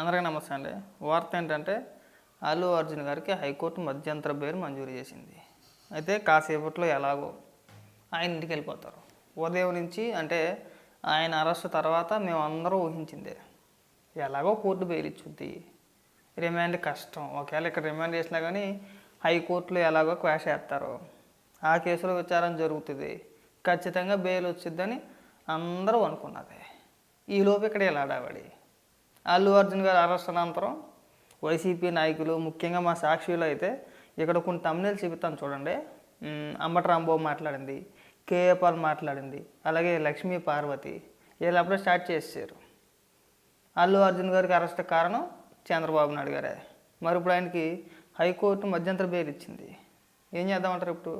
అందరికీ నమస్తే అండి. వార్త ఏంటంటే అల్లు అర్జున్ గారికి హైకోర్టు మధ్యంతర బెయిల్ మంజూరు చేసింది. అయితే కాసేపట్లో ఎలాగో ఆయన ఇంటికి వెళ్ళిపోతారు. ఉదయం నుంచి అంటే ఆయన అరెస్ట్ తర్వాత మేమందరూ ఊహించిందే. ఎలాగో కోర్టు బెయిల్ ఇచ్చుద్ది. రిమాండ్ కష్టం. ఒకవేళ ఇక్కడ రిమాండ్ చేసినా కానీ హైకోర్టులో ఎలాగో క్వాష్ చేస్తారు. ఆ కేసులో విచారణ జరుగుతుంది. ఖచ్చితంగా బెయిల్ వచ్చిద్దని అందరూ అనుకున్నది. ఈలోపు ఇక్కడ ఇలా హడావడి అల్లు అర్జున్ గారి అరెస్ట్ అనంతరం వైసీపీ నాయకులు ముఖ్యంగా మా సాక్షిలో అయితే ఇక్కడ కొన్ని తమిళలు చూపిస్తాను చూడండి. అంబట రాంబాబు మాట్లాడింది కేఏ పాల్ మాట్లాడింది అలాగే లక్ష్మీ పార్వతి వీళ్ళు అప్పుడే స్టార్ట్ చేశారు. అల్లు అర్జున్ గారికి అరెస్ట్ కారణం చంద్రబాబు నాయుడు గారే. మరి ఇప్పుడు ఆయనకి హైకోర్టు మధ్యంతర బెయిల్ ఇచ్చింది. ఏం చేద్దామంటారు ఇప్పుడు?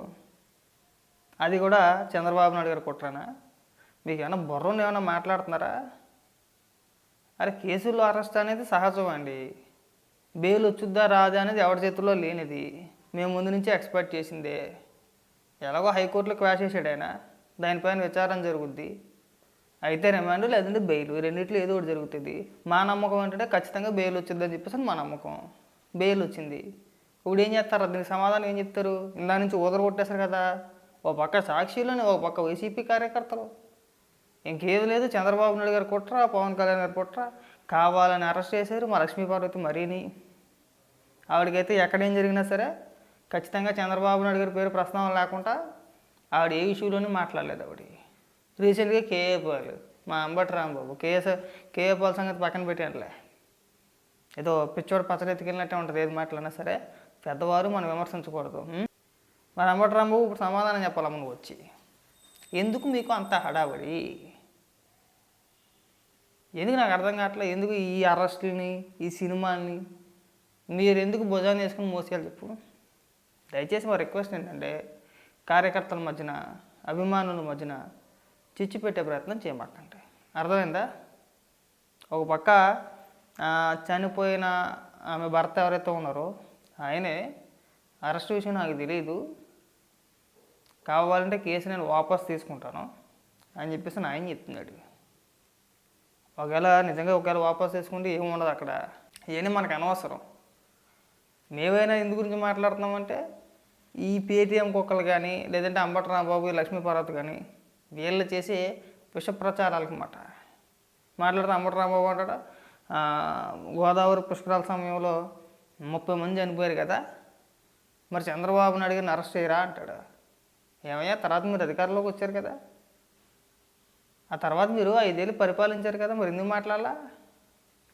అది కూడా చంద్రబాబు నాయుడు గారు కుట్రానా? మీకు ఏమైనా బుర్రను ఏమైనా మాట్లాడుతున్నారా? అరే కేసుల్లో అరెస్ట్ అనేది సహజం అండి. బెయిల్ వచ్చుద్దా రాదా అనేది ఎవరి చేతుల్లో లేనిది. మేము ముందు నుంచి ఎక్స్పెక్ట్ చేసిందే. ఎలాగో హైకోర్టులో క్వాష్ చేసాడు ఆయన. దానిపైన విచారణ జరుగుద్ది. అయితే రిమాండ్ లేదంటే బెయిల్. రెండింటిలో రెండిట్లో ఏదో ఒకటి జరుగుతుంది. మా నమ్మకం ఏంటంటే ఖచ్చితంగా బెయిల్ వచ్చిందని చెప్పేసి మా నమ్మకం. బెయిల్ వచ్చింది. ఇప్పుడు ఏం చేస్తారు? దీనికి సమాధానం ఏం చెప్తారు? ఇందా నుంచి ఊదర కొట్టేశారు కదా. ఓ పక్క సాక్షులని ఓ పక్క వైసీపీ కార్యకర్తలు. ఇంకేది లేదు చంద్రబాబు నాయుడు గారు కుట్ర పవన్ కళ్యాణ్ గారు కుట్ర. కావాలని అరెస్ట్ చేశారు మా లక్ష్మీ పార్వతి మరీని. ఆవిడకైతే ఎక్కడేం జరిగినా సరే ఖచ్చితంగా చంద్రబాబు నాయుడు గారి పేరు ప్రస్తావన లేకుండా ఆవిడ ఏ ఇష్యూలోనే మాట్లాడలేదు ఆవిడ. రీసెంట్గా కేఏ పాల్ మా Ambati Rambabu K S K A Paul సంగతి పక్కన పెట్టినట్లే ఏదో పిచ్చోడు పచ్చడి ఎత్తుకెళ్ళినట్టే ఉంటుంది ఏది మాట్లాడినా సరే పెద్దవారు మనం విమర్శించకూడదు. మరి అంబటి రాంబాబు ఇప్పుడు సమాధానం చెప్పాలి నువ్వు వచ్చి. ఎందుకు మీకు అంత హడావడి? ఎందుకు నాకు అర్థం కావట్లేదు ఎందుకు ఈ అరెస్టులని ఈ సినిమాని మీరు ఎందుకు భుజాన్ని వేసుకుని మోసేయాలి చెప్పు. దయచేసి మా రిక్వెస్ట్ ఏంటంటే కార్యకర్తల మధ్యన అభిమానుల మధ్యన చిచ్చు పెట్టే ప్రయత్నం చేయమాకండి. అర్థమైందా? ఒక పక్క చనిపోయిన ఆమె భర్త ఎవరైతే ఉన్నారో ఆయనే అరెస్ట్ విషయం నాకు తెలియదు కావాలంటే కేసు నేను వాపస్ తీసుకుంటాను అని చెప్పేసి నా ఆయన చెప్తున్నాడు. ఒకవేళ నిజంగా ఒకవేళ వాపస్ చేసుకుంటే ఏమి ఉండదు అక్కడ. ఇవన్నీ మనకు అనవసరం. మేమైనా ఎందు గురించి మాట్లాడుతున్నామంటే ఈ పేటీఎం కుక్కలు కానీ లేదంటే అంబటి రాంబాబు లక్ష్మీపార్వతి కానీ వీళ్ళు చేసే విష ప్రచారాలకు మాట్లాడితే అంబటి రాంబాబు అంటాడు గోదావరి పుష్కరాల సమయంలో ముప్పై మంది చనిపోయారు కదా మరి చంద్రబాబు నాయుడు గారిని అరెస్ట్ చేయరా అంటాడు. ఏమయ్యా తర్వాత మీరు అధికారంలోకి వచ్చారు కదా. ఆ తర్వాత మీరు ఐదేళ్ళు పరిపాలించారు కదా మరి ఎందుకు మాట్లాడాలా?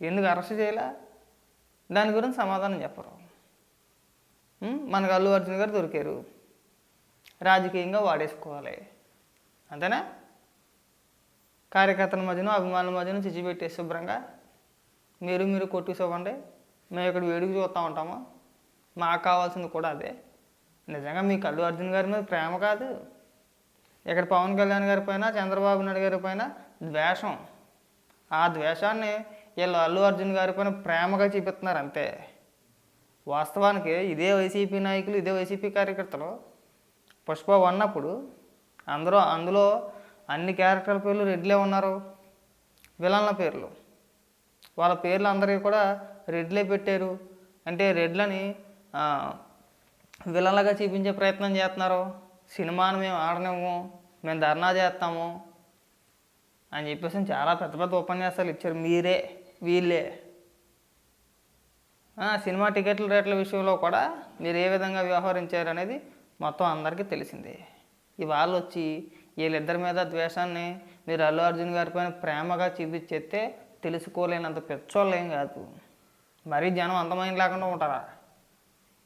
ఎందుకు అరెస్ట్ చేయాలా? దాని గురించి సమాధానం చెప్పరు. మనకు అల్లు అర్జున్ గారు దొరికారు. రాజకీయంగా వాడేసుకోవాలి. అంతేనా? కార్యకర్తల మధ్యన అభిమానుల మధ్యన చిచ్చి పెట్టే శుభ్రంగా మీరు మీరు కొట్టుకోవండి మేము ఇక్కడ వేడికి చూస్తూ ఉంటాము. మాకు కావాల్సింది కూడా అదే. నిజంగా మీకు అల్లు అర్జున్ గారి మీద ప్రేమ కాదు. ఇక్కడ పవన్ కళ్యాణ్ గారి పైన చంద్రబాబు నాయుడు గారి పైన ద్వేషం. ఆ ద్వేషాన్ని వీళ్ళు అల్లు అర్జున్ గారి పైన ప్రేమగా చూపిస్తున్నారు అంతే. వాస్తవానికి ఇదే వైసీపీ నాయకులు ఇదే వైసీపీ కార్యకర్తలు. పుష్ప ఉన్నప్పుడు అందరూ అందులో అన్ని క్యారెక్టర్ల పేర్లు రెడ్లే ఉన్నారు. విలన్ల పేర్లు. వాళ్ళ పేర్లు అందరికీ కూడా రెడ్లే పెట్టారు. అంటే రెడ్లని విలన్లగా విలన్లుగా చూపించే ప్రయత్నం చేస్తున్నారు. సినిమాను మేము ఆడనివ్వము మేము ధర్నా చేస్తాము అని చెప్పేసి చాలా పెద్ద పెద్ద ఉపన్యాసాలు ఇచ్చారు మీరే వీళ్ళే. సినిమా టికెట్ల రేట్ల విషయంలో కూడా మీరు ఏ విధంగా వ్యవహరించారు అనేది మొత్తం అందరికీ తెలిసిందే. ఇవాళ వచ్చి వీళ్ళిద్దరి మీద ద్వేషాన్ని మీరు అల్లు అర్జున్ గారి పైన ప్రేమగా చూపించేస్తే తెలుసుకోలేనంత పెచ్చోళ్ళు ఏం కాదు. మరీ జనం అందమైన లేకుండా ఉంటారా?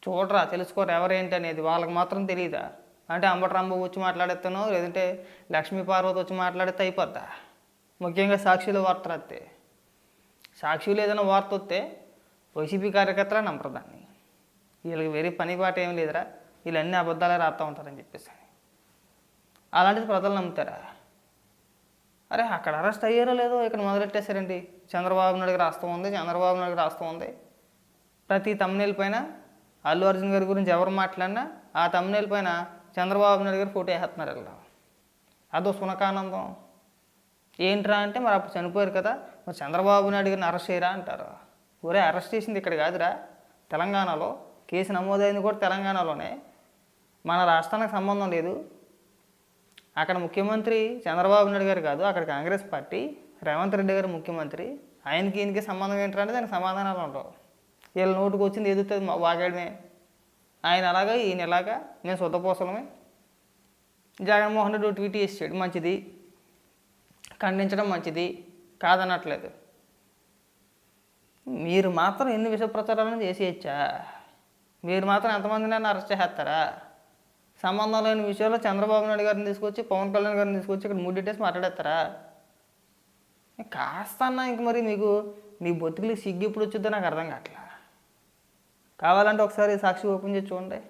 చూడరా తెలుసుకోరు ఎవరేంటి అనేది వాళ్ళకి మాత్రం తెలియదా అంటే అంబటరాంబు వచ్చి మాట్లాడేస్తాను లేదంటే లక్ష్మీ పార్వతి వచ్చి మాట్లాడితే అయిపోద్దా? ముఖ్యంగా సాక్షిలో వార్త రాస్తే సాక్షిలో ఏదైనా వార్త వస్తే వైసీపీ కార్యకర్తలే నమ్మరు దాన్ని. వీళ్ళకి వేరే పని పాట ఏం లేదురా. వీళ్ళు అన్ని అబద్ధాలే రాస్తూ ఉంటారని చెప్పేసి అలాంటిది ప్రజలు నమ్ముతారా? అరే అక్కడ అరెస్ట్ అయ్యారో లేదో ఇక్కడ మొదలెట్టేశారండి. చంద్రబాబు నాయుడు రాస్తూ ఉంది చంద్రబాబు నాయుడు రాస్తూ ఉంది. ప్రతి తమ్నేల్ పైన అల్లు అర్జున్ గారి గురించి ఎవరు మాట్లాడినా ఆ తమ్నేల్ పైన చంద్రబాబు నాయుడు గారు ఫోటో వేస్తున్నారు వీళ్ళు అదో సునకానందం. ఏంట్రా అంటే మరి అప్పుడు చనిపోయారు కదా. మరి చంద్రబాబు నాయుడు గారిని అరెస్ట్ చేయరా అంటారు. ఒరే అరెస్ట్ చేసింది ఇక్కడ కాదురా. తెలంగాణలో కేసు నమోదైంది కూడా తెలంగాణలోనే. మన రాష్ట్రానికి సంబంధం లేదు. అక్కడ ముఖ్యమంత్రి చంద్రబాబు నాయుడు గారు కాదు అక్కడ కాంగ్రెస్ పార్టీ రేవంత్ రెడ్డి గారు ముఖ్యమంత్రి. ఆయనకి ఈయనకి సంబంధం ఏంటంటే దానికి సమాధానాలు ఉండవు. వీళ్ళ నోటుకు వచ్చింది ఎదుగుతుంది వాగాడమే. ఆయన అలాగా ఈయన ఎలాగా నేను సొంతపోసలమే జగన్మోహన్ రెడ్డి ట్వీట్ చేసాడు మంచిది. ఖండించడం మంచిది. కాదనట్లేదు. మీరు మాత్రం ఎన్ని విష ప్రచారాలను చేసేయచ్చా? మీరు మాత్రం ఎంతమందినైనా అరెస్ట్ చేస్తారా సంబంధం లేని విషయంలో చంద్రబాబు నాయుడు గారిని తీసుకొచ్చి పవన్ కళ్యాణ్ గారిని తీసుకొచ్చి ఇక్కడ మూడు డీటెయిల్స్ మాట్లాడేస్తారా? కాస్త అన్నా ఇంక మరి మీకు మీ బొత్తుకులకి సిగ్గు ఇప్పుడు వచ్చిందో నాకు అర్థం కావట్లా. కావాలంటే ఒకసారి సాక్షి ఓపెన్ చేసి చూడండి.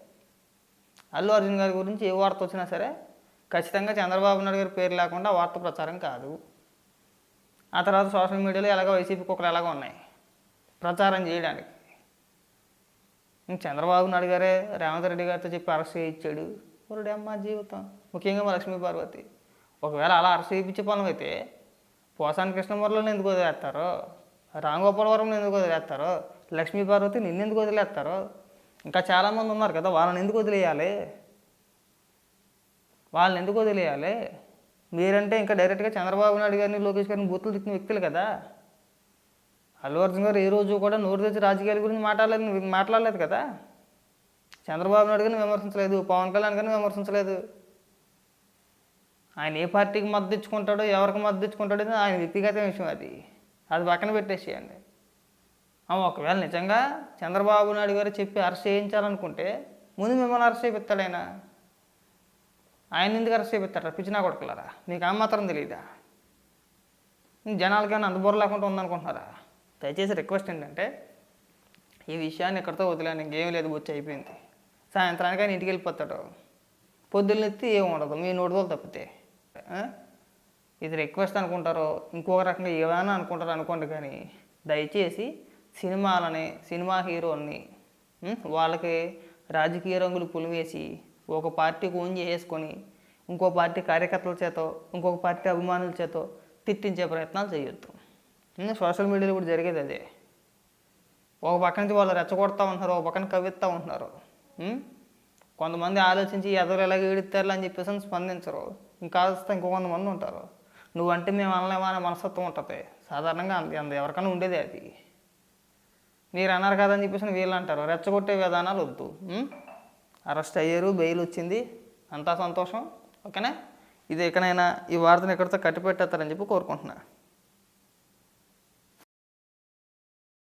అల్లు అర్జున్ గారి గురించి ఏ వార్త వచ్చినా సరే ఖచ్చితంగా చంద్రబాబు నాయుడు గారి పేరు లేకుండా వార్త ప్రచారం కాదు. ఆ తర్వాత సోషల్ మీడియాలో ఎలాగో వైసీపీ కుక్కలు ఎలాగో ఉన్నాయి. ప్రచారం చేయడానికి. ఇంక చంద్రబాబు నాయుడు గారే రేవంత్ రెడ్డి గారితో చెప్పి అరెస్ట్ చేయించాడు. ఒరుడే జీవితం. ముఖ్యంగా మా లక్ష్మీ పార్వతి. ఒకవేళ అలా అరెస్ట్ చేయించే పనులు అయితే పోసాని కృష్ణమురళిని ఎందుకు వదిలేస్తారో? రామగోపాలవరం ఎందుకు వదిలేస్తారు? లక్ష్మీ పార్వతి నిన్ను ఎందుకు వదిలేస్తారు? ఇంకా చాలామంది ఉన్నారు కదా వాళ్ళని ఎందుకు వదిలేయాలి? వాళ్ళని ఎందుకు వదిలేయాలి? మీరంటే ఇంకా డైరెక్ట్గా చంద్రబాబు నాయుడు గారిని లోకేష్ గారిని బూతులు తిట్టిన వ్యక్తులు కదా. అల్లు అర్జున్ గారు ఏ రోజు కూడా నోరు తెచ్చి రాజకీయాల గురించి మాట్లాడలేదు మాట్లాడలేదు కదా. చంద్రబాబు నాయుడు గారిని విమర్శించలేదు పవన్ కళ్యాణ్ గారిని విమర్శించలేదు. ఆయన ఏ పార్టీకి మద్దతు ఇచ్చుకుంటాడో ఎవరికి మద్దతు ఇచ్చుకుంటాడో ఆయన వ్యక్తిగత విషయం అది. అది పక్కన పెట్టేసేయండి. ఒకవేళ నిజంగా చంద్రబాబు నాయుడు గారు చెప్పి అరెస్ట్ చేయించాలనుకుంటే ముందు మిమ్మల్ని అరెస్ట్ చేపిస్తాడు ఆయన ఆయన ఎందుకు అరెస్ట్ చేపిస్తాడు పిచ్చినా కొడుకులారా? మీకు ఆ మాత్రం తెలియదా జనాలకైనా అందుబాటు లేకుండా ఉందనుకుంటున్నారా? దయచేసి రిక్వెస్ట్ ఏంటంటే ఈ విషయాన్ని ఎక్కడితో వదిలేను ఇంకేం లేదు బొచ్చి అయిపోయింది. సాయంత్రానికి ఆయన ఇంటికి వెళ్ళిపోతాడు. పొద్దున్నెత్తి ఏం ఉండదు మీ నోటిదోలు తప్పితే. ఇది రిక్వెస్ట్ అనుకుంటారో ఇంకొక రకంగా ఏమైనా అనుకుంటారో అనుకోండి కానీ దయచేసి సినిమాలని సినిమా హీరోల్ని వాళ్ళకి రాజకీయ రంగులు పులివేసి ఒక పార్టీకి ఓన్ చేసేసుకొని ఇంకో పార్టీ కార్యకర్తల చేత ఇంకొక పార్టీ అభిమానుల చేత తిట్టించే ప్రయత్నాలు చేయొద్దు. సోషల్ మీడియాలో కూడా జరిగేది అదే. ఒక పక్క నుంచి వాళ్ళు రెచ్చగొడతా ఉంటున్నారు ఒక పక్కన కవిస్తూ ఉంటున్నారు. కొంతమంది ఆలోచించి ఎదరు ఎలాగ ఏడుతారు అని చెప్పేసి స్పందించరు. ఇంకా ఇంకో కొంతమంది ఉంటారు. నువ్వంటే మేము అనలేమా అనే మనస్తత్వం ఉంటుంది. సాధారణంగా అంత అంత ఎవరికైనా ఉండేదే అది. మీరు అన్నారు కదా అని చెప్పేసి వీళ్ళు అంటారు రెచ్చగొట్టే విధానాలు వద్దు. అరెస్ట్ అయ్యారు బెయిల్ వచ్చింది. అంతా సంతోషం. ఓకేనా? ఇది ఎక్కడైనా ఈ వార్తను ఎక్కడితో కట్టిపెట్టేస్తారని చెప్పి కోరుకుంటున్నా.